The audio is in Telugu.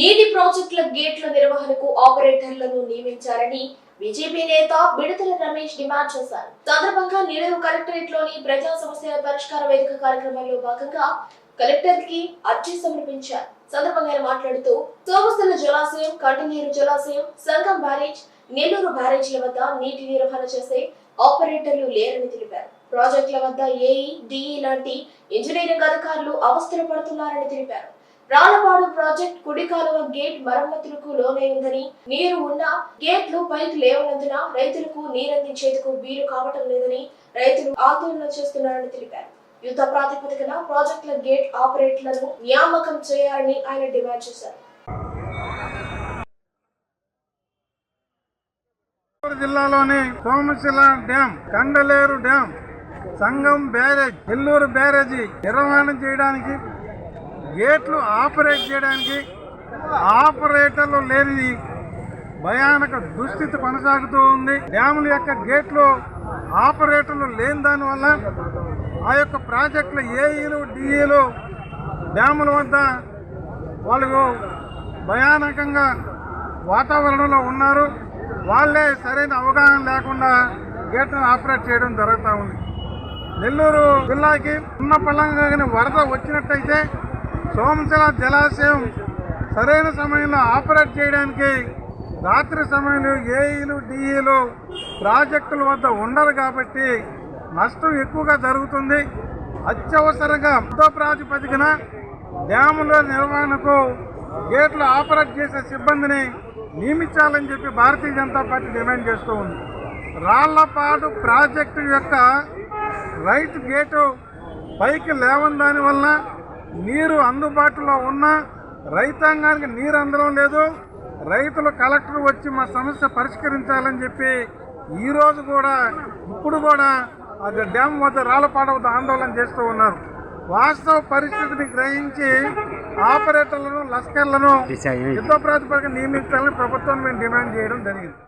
నీటి ప్రాజెక్టుల గేట్ల నిర్వహణకు ఆపరేటర్లను నియమించాలని బీజేపీ నేత బిడతల రమేష్ డిమాండ్ చేశారు. సందర్భంగా నెల్లూరు కలెక్టరేట్లోని ప్రజా సమస్యల పరిష్కార వేదిక కార్యక్రమంలో భాగంగా కలెక్టర్కి అర్జీ సమర్పించారు. సందర్భంగా ఆయన మాట్లాడుతూ సోమస్థల జలాశయం కంటినీరు జలాశయం సంగం బ్యారేజ్ నెల్లూరు బ్యారేజీల వద్ద నీటి నిర్వహణ చేసే ఆపరేటర్లు లేరని తెలిపారు. ప్రాజెక్టుల వద్ద ఏఈ డిఈ లాంటి ఇంజనీరింగ్ అధికారులు అవస్థలు పడుతున్నారని తెలిపారు. రాళ్ళపాడు ప్రాజెక్ట్ కుడి కాలువ గేట్ మరమ్మతులకు లోనైందని నీరు ఉన్న గేట్లు పైకి లేవనందున రైతులకు నీరందించేందుకు వీలు కావటం లేదని రైతులు ఆందోళన చేస్తున్నారని తెలిపారు. యుద్ధ ప్రాతిపదికన ప్రాజెక్టుల గేట్ ఆపరేటర్లను నియామకం చేయాలని ఆయన డిమాండ్ చేశారు. జిల్లాలోని Somasila dam Kandaleru dam Sangam barrage Yelluru బ్యారేజీ నిర్వహణ చేయడానికి గేట్లు ఆపరేట్ చేయడానికి ఆపరేటర్లు లేని భయానక దుస్థితి కొనసాగుతూ ఉంది. డ్యాముల యొక్క గేట్లు ఆపరేటర్లు లేని దానివల్ల ఆ యొక్క ప్రాజెక్టుల ఏఈలు డిఈలు డ్యాముల వద్ద వాళ్ళు భయానకంగా వాతావరణంలో ఉన్నారు. వాళ్ళే సరైన అవగాహన లేకుండా గేట్లను ఆపరేట్ చేయడం జరుగుతూ ఉంది. నెల్లూరు జిల్లాకి ఉన్న పళ్ళంగా వరద వచ్చినట్టయితే సోమశిల జలాశయం సరైన సమయంలో ఆపరేట్ చేయడానికి రాత్రి సమయంలో ఏఈలు డిఈలు ప్రాజెక్టుల వద్ద ఉండరు కాబట్టి నష్టం ఎక్కువగా జరుగుతుంది. అత్యవసరంగా యుద్ధ ప్రాతిపదికన డ్యాముల నిర్వహణకు గేట్లు ఆపరేట్ చేసే సిబ్బందిని నియమించాలని చెప్పి భారతీయ జనతా పార్టీ డిమాండ్ చేస్తూ ఉంది. రాళ్ళపాడు ప్రాజెక్టు యొక్క రైట్ గేటు పైకి లేవని దాని వలన నీరు అందుబాటులో ఉన్న రైతాంగానికి నీరు అందడం లేదు. రైతులు కలెక్టర్ వచ్చి మా సమస్య పరిష్కరించాలని చెప్పి ఈరోజు కూడా ఇప్పుడు కూడా అది డ్యామ్ వద్ద రాళ్ళపాడ వద్ద ఆందోళన చేస్తూ ఉన్నారు. వాస్తవ పరిస్థితిని గ్రహించి ఆపరేటర్లను లస్కర్లను యుద్ధ ప్రాతిపదికన నియమించాలని ప్రభుత్వం మేము డిమాండ్ చేయడం జరిగింది.